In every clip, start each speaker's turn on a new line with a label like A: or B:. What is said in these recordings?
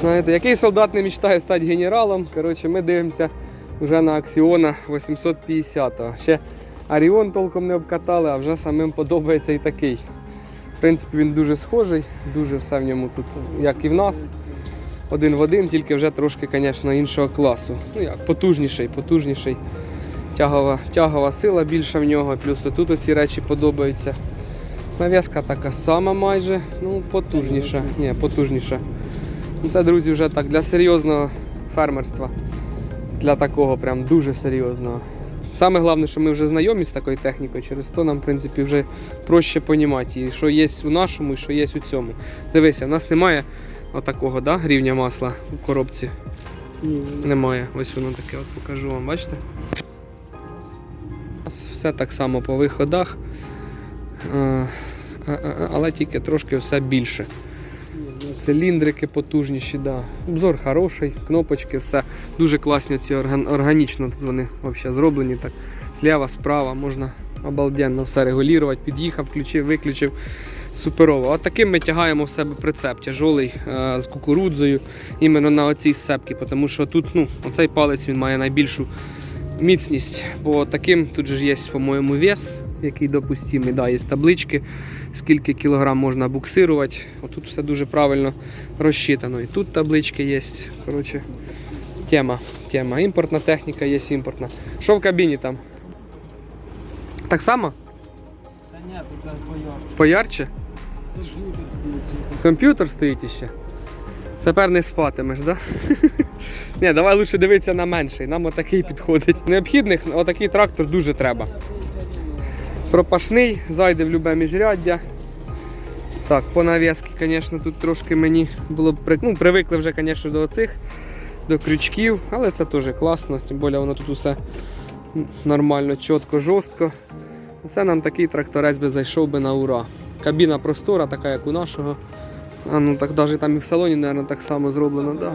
A: Знаєте, який солдат не мечтає стати генералом? Коротше, ми дивимося вже на Аксіона 850-го. Ще Аріон толком не обкатали, а вже самим подобається і такий. В принципі, він дуже схожий, дуже все в ньому тут, як і в нас. Один в один, тільки вже трошки, звісно, іншого класу. Ну як, потужніший, потужніший. Тягова, тягова сила більша в нього, плюс тут оці речі подобаються. Нав'язка така сама майже, ну потужніша. Ні, потужніша. Ну, Це, друзі, вже так для серйозного фермерства. Для такого прям дуже серйозного. Саме головне, що ми вже знайомі з такою технікою, через то нам, в принципі, вже проще понімати, і що є у нашому і що є у цьому. Дивися, в нас немає отакого да, рівня масла у коробці. Немає. Ось воно таке, от покажу вам, бачите? У нас все так само по виходах, е, е, е, але тільки трошки все більше. Циліндрики потужніші, да. обзор хороший, кнопочки, все дуже класні ці орган- органічно тут вони взагалі зроблені. Так. Зліва, справа можна обалденно все регулювати, під'їхав, включив, виключив. Суперово. От таким ми тягаємо в себе прицеп тяжолий е, з кукурудзою іменно на оцій сцепці, тому що тут ну, оцей палець він має найбільшу міцність. По таким тут же є, по-моєму, вес, який допустимий. Да, є таблички, скільки кілограм можна буксирувати. Отут все дуже правильно розчитано. І тут таблички є. Коротше, тема. тема. Імпортна техніка є імпортна. Що в кабіні там? Так само?
B: Та ні, тут поярче.
A: Поярче? Комп'ютер стоїть іще. Тепер не спатимеш, так? Да? Ні, давай лучше дивитися на менший. Нам отакий підходить. Необхідних отакий трактор дуже треба. Пропашний, зайде в любе міжряддя. Так, по нав'язки, звісно, тут трошки мені було б ну, привикли вже, звісно, до оцих, до крючків, але це теж класно, тим більше воно тут усе нормально, чітко, жорстко. Це нам такий тракторець би зайшов би на ура. Кабіна простора, така як у нашого. А ну так навіть там і в салоні, мабуть, так само зроблено, да.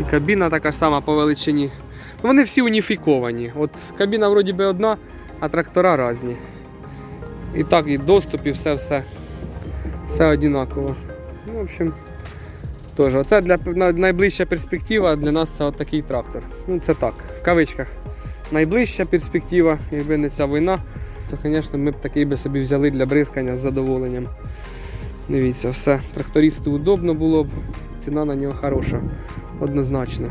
A: І кабіна така ж сама по величині. Ну, Вони всі уніфіковані. От кабіна вроді би одна, а трактора різні. І так, і доступ, і все, все. Однаково. Ну, в общем, теж. Оце для найближча перспектива для нас це от такий трактор. Ну, це так, в кавичках. Найближча перспектива, якби не ця війна, то, звісно, ми б такий би собі взяли для бризкання з задоволенням. Дивіться, все. Трактористу удобно було б, ціна на нього хороша, однозначно.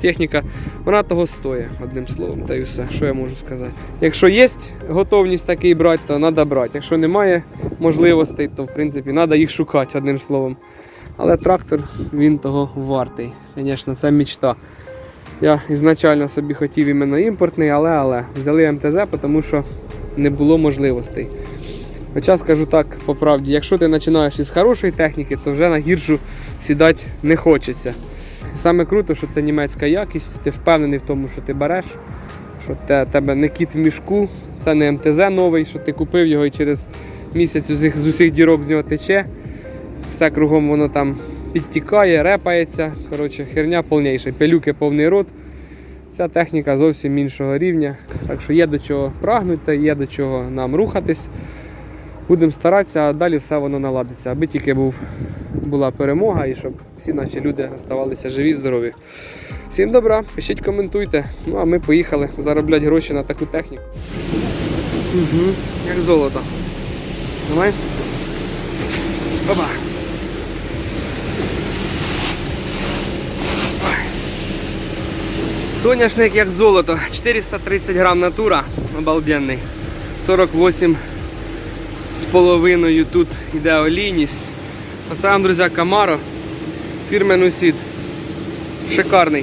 A: Техніка, вона того стоїть, одним словом, та й все, що я можу сказати. Якщо є готовність такий брати, то треба брати. Якщо немає можливостей, то в принципі треба їх шукати, одним словом. Але трактор він того вартий. Звісно, це мечта. Я ізначально собі хотів іменно імпортний, але але взяли МТЗ, тому що не було можливостей. Хоча скажу так по правді, якщо ти починаєш із хорошої техніки, то вже на гіршу сідати не хочеться. Саме круто, що це німецька якість, ти впевнений в тому, що ти береш, що те, тебе не кіт в мішку, це не МТЗ новий, що ти купив його і через місяць з усіх дірок з нього тече. Все кругом воно там підтікає, репається. Коротше, херня повніша, пилюки повний рот. Ця техніка зовсім іншого рівня. Так що є до чого прагнути, є до чого нам рухатись. Будемо старатися, а далі все воно наладиться, аби тільки був, була перемога і щоб всі наші люди залишилися живі, здорові. Всім добра, пишіть, коментуйте. Ну а ми поїхали заробляти гроші на таку техніку. Угу, як золото. Давай. Опа. Соняшник як золото. 430 грам натура. Обалденний. 48 з половиною тут йде олійність. Оце вам, друзі, Камаро. Фірменний сід. Шикарний.